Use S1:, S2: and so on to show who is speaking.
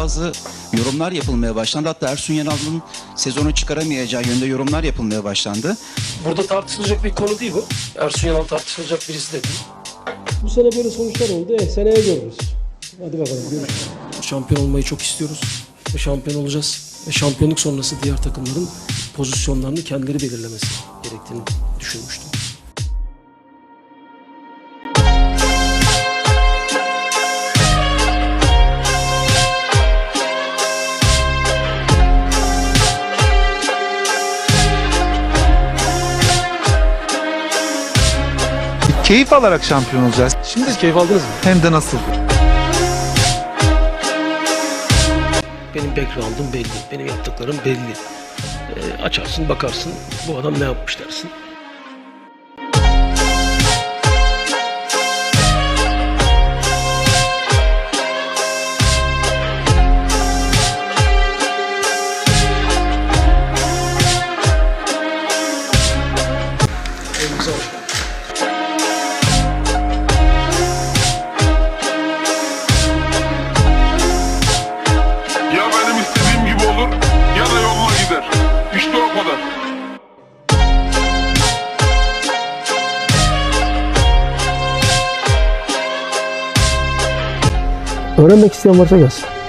S1: bazı yorumlar yapılmaya başlandı. Hatta Ersun Yanal'ın sezonu çıkaramayacağı yönde yorumlar yapılmaya başlandı.
S2: Burada tartışılacak bir konu değil bu. Ersun Yanal tartışılacak birisi de değil.
S3: Bu sene böyle sonuçlar oldu. E, seneye görürüz. Hadi bakalım görüşürüz.
S2: Şampiyon olmayı çok istiyoruz. Ve şampiyon olacağız. Ve şampiyonluk sonrası diğer takımların pozisyonlarını kendileri belirlemesi gerektiğini düşünmüştüm.
S4: Keyif alarak şampiyon olacağız. Şimdi
S2: Siz keyif aldınız mı?
S4: hem de nasıl?
S2: Benim background'um belli. Benim yaptıklarım belli. Ee, açarsın bakarsın bu adam ne yapmış dersin. Elinize hoş
S3: Öğrenmek isteyen varsa gelsin.